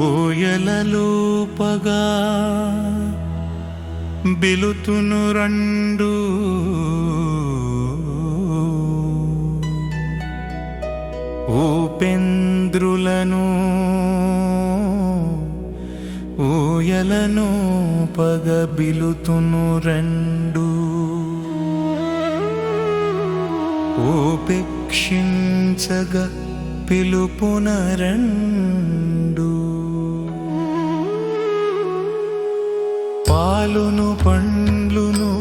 ఓయలలోపగా బిలుతును రెండు. ఊపెంద్రులను ఊయలను పగ బిలుతును రెండు. ఉపేక్షించగ పిలుపున రెండు. పాలును పండ్లును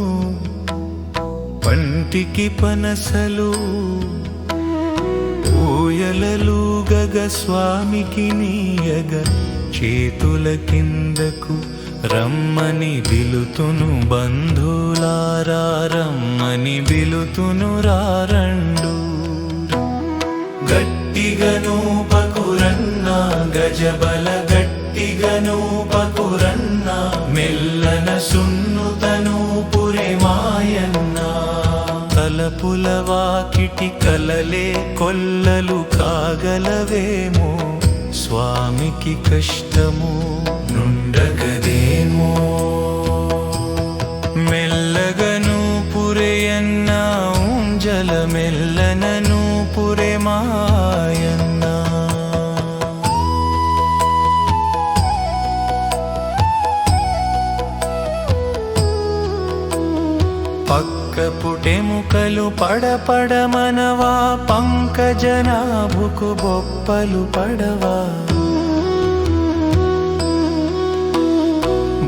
పంటికి పనసలు ఊయలలు గగ స్వామికి నీయగ చేతుల కిందకు రమ్మని బిలుతును బంధులారా రమ్మని బిలుతును రారండు గట్టిగను పకురన్నా గజబల తలపుల వాకిటి కలలే కొల్లలు కాగలవేమో. స్వామికి కష్టము నుండగదేమో. మెల్లగను పురేయన్న ఉంజల మెల్లనను పురే మాయన్నా. పక్క పుటెముకలు పడపడమనవా? పంకజనాభుకు బొప్పలు పడవా?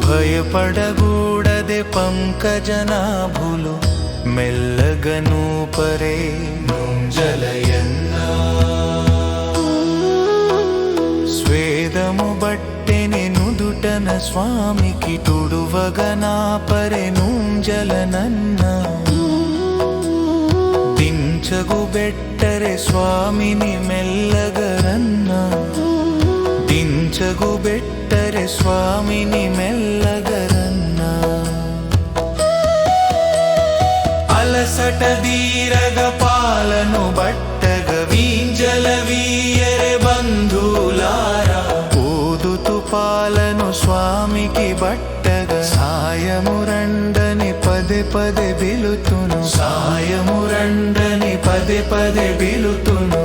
భయపడగూడదే పంకజనాభులు మెల్లగను పరే నుంజలయన్నా. స్వేదము బట్టెని నుదుటన స్వామికి తుడువగనా పరెనుంజలనన్న దించగు బెట్టరె స్వామిని మెల్లగరన్న దించగు బెట్టరె స్వామిని మెల్లగరన్న అలసట దీరగ పాలను బట్టగ వీంజల వీయరె బంధులారా ఊదుతు పాలను స్వామికి బట్టగ సాయము రండని పదే పదే బిలుతును సాయము రండని పదే పదే బిలుతును